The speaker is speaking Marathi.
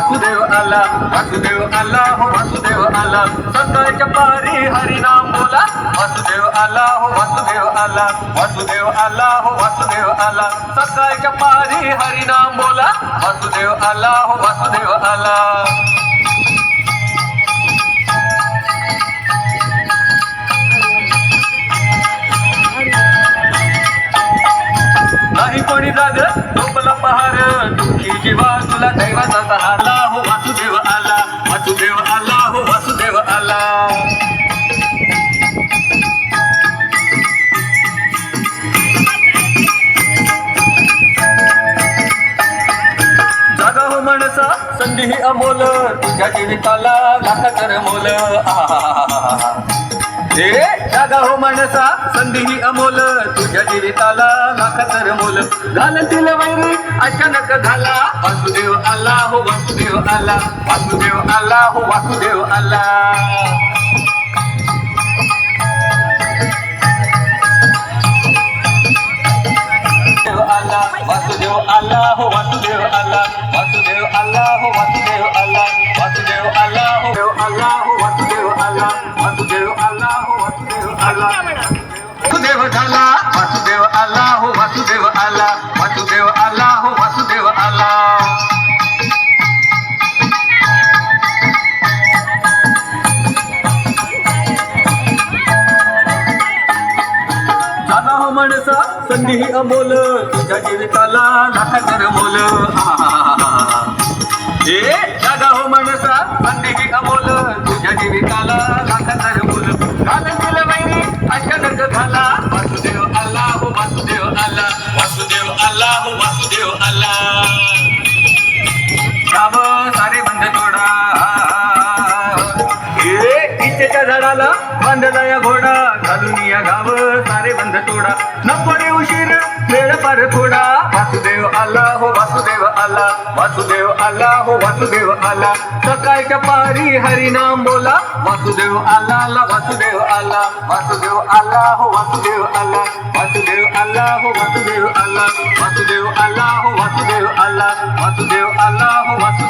वासुदेव आला वासुदेव आला हो वासुदेव आला. सकाळच्या पारी हरिनाम बोला. वासुदेव आला हो वासुदेव आला. वासुदेव आला हो वासुदेव आला. सकाळच्या पारी हरिनाम बोला. वासुदेव आला हो वासुदेव आला. जीवा तुला दैवाचा आला हो वासुदेव आला. वासुदेव आला. हो वासुदेव आला. जागा हो मनसा संधी ही अमोल. तुझ्या जीविताला लाख कर मोल. आ हे जागा हो माणसा संधी ही अमोल तुझ्या जीविताला लाख तर मोल घालतील वैरी अचानक झाला वासुदेव आला हो वासुदेव आला वासुदेव आला हो वासुदेव आला. वासुदेव आला वासुदेव आला हो वासुदेव आला वासुदेव आला हो वासुदेव आला वासुदेव आला हो देव आला हो. माणसा संधी ही अमोल तुझ्या जीविताला लाख मोल. ए जागा हो माणसा संधी ही अमोल तुझ्या जीविताला ए झाडाला बांधला या घोडा. घालून या गाव सारे बंद तोडा. नको रे उशीर वेळ पार थोडा. वासुदेव आला हो वासुदेव आला. वासुदेव आला हो वासुदेव आला. सकाळच्या पारी हरिनाम बोला. वासुदेव आला ला वासुदेव आला. वासुदेव आला हो वासुदेव आला. वासुदेव आला हो वासुदेव आला. वासुदेव आला हो वासुदेव आला. वासुदेव आला हो वासुदेव